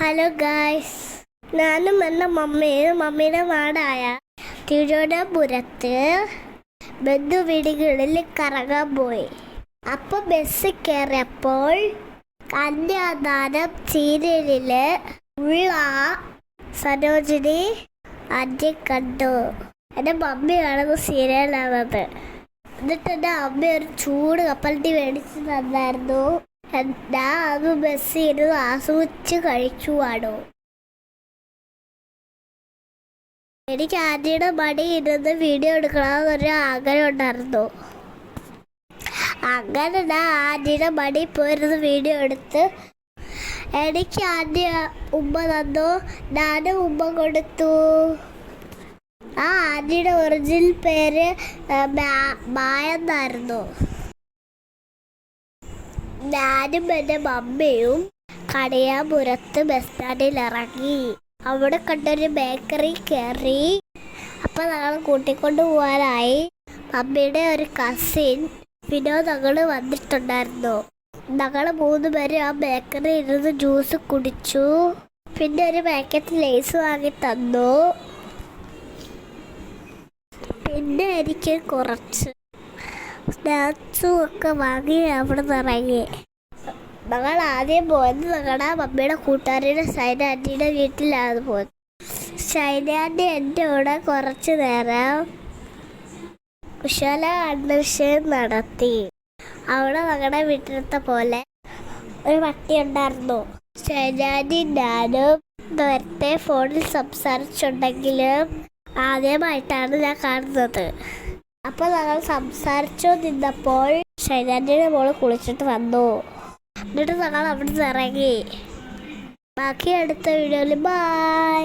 Hello guys ഞാനും എന്റെ മമ്മിയും മമ്മിയുടെ നാടായ തിരുവനന്തപുരത്ത് ബന്ധു വീടുകളിൽ കറങ്ങാൻ പോയി. അപ്പോൾ ബസ് കയറിയപ്പോൾ കന്യാദാനം ചീരലിൽ ഉള്ള സരോജിനി ആദ്യം കണ്ടു. എന്റെ മമ്മി കാണുന്ന സീരിയലാണത്. എന്നിട്ട് എന്റെ അമ്മ ഒരു ചൂട് കപ്പലത്തി മേടിച്ച് തന്നായിരുന്നു. ഞാൻ അത് ബസ് ഇരുന്ന് ആസ്വദിച്ച് കഴിക്കുവാണോ? എനിക്ക് ആന്റിയുടെ മടി ഇരുന്ന് വീഡിയോ എടുക്കണമെന്നൊരു ആഗ്രഹം ഉണ്ടായിരുന്നു. അങ്ങനെ ഞാൻ ആന്റിയുടെ മടി പോയിരുന്ന് വീഡിയോ എടുത്ത് എനിക്ക് ആന്റി ഉമ്മ തന്നു. ഞാനും ഉമ്മ കൊടുത്തു. ആ ആന്റിയുടെ ഒറിജിനൽ പേര് മായെന്നായിരുന്നു ഞാനും എന്റെ മമ്മിയും കടയാപുരത്ത് ബസ് സ്റ്റാൻഡിൽ ഇറങ്ങി. അവിടെ കണ്ടൊരു ബേക്കറി കയറി. അപ്പം ഞങ്ങൾ കൂട്ടിക്കൊണ്ട് പോകാനായി. മമ്മിയുടെ ഒരു കസിൻ വിനോദ് ഞങ്ങൾ വന്നിട്ടുണ്ടായിരുന്നു. ഞങ്ങൾ മൂന്ന് പേര് ആ ബേക്കറി ഇരുന്ന് ജ്യൂസ് കുടിച്ചു. പിന്നെ ഒരു പാക്കറ്റ് ലേസ് വാങ്ങി തന്നു. പിന്നെ എനിക്ക് കുറച്ച് സ്നാക്സും ഒക്കെ വാങ്ങി അവിടെ നിറങ്ങി ഞങ്ങൾ ആദ്യം പോയത് ഞങ്ങളുടെ മമ്മിയുടെ കൂട്ടുകാരിയുടെ ഷൈന ആന്റിയുടെ വീട്ടിലാണ് പോയത്. ഷൈന ആന്റി എന്റെ കൂടെ കുറച്ച് നേരം കുശല അന്വേഷണം നടത്തി. അവിടെ ഞങ്ങളുടെ വീട്ടിലത്തെ പോലെ ഒരു പട്ടി ഉണ്ടായിരുന്നു. ആന്റി ഞാനും നേരത്തെ ഫോണിൽ സംസാരിച്ചുണ്ടെങ്കിലും ആദ്യമായിട്ടാണ് ഞാൻ കാണുന്നത്. അപ്പൊ ഞങ്ങൾ സംസാരിച്ചു നിന്നപ്പോൾ? ശൈലാന്റിയുടെ മോൾ കുളിച്ചിട്ട് വന്നു. എന്നിട്ട് ഞങ്ങൾ അവിടെ നിന്ന് ഇറങ്ങി. ബാക്കി അടുത്ത വീഡിയോയിൽ ബൈ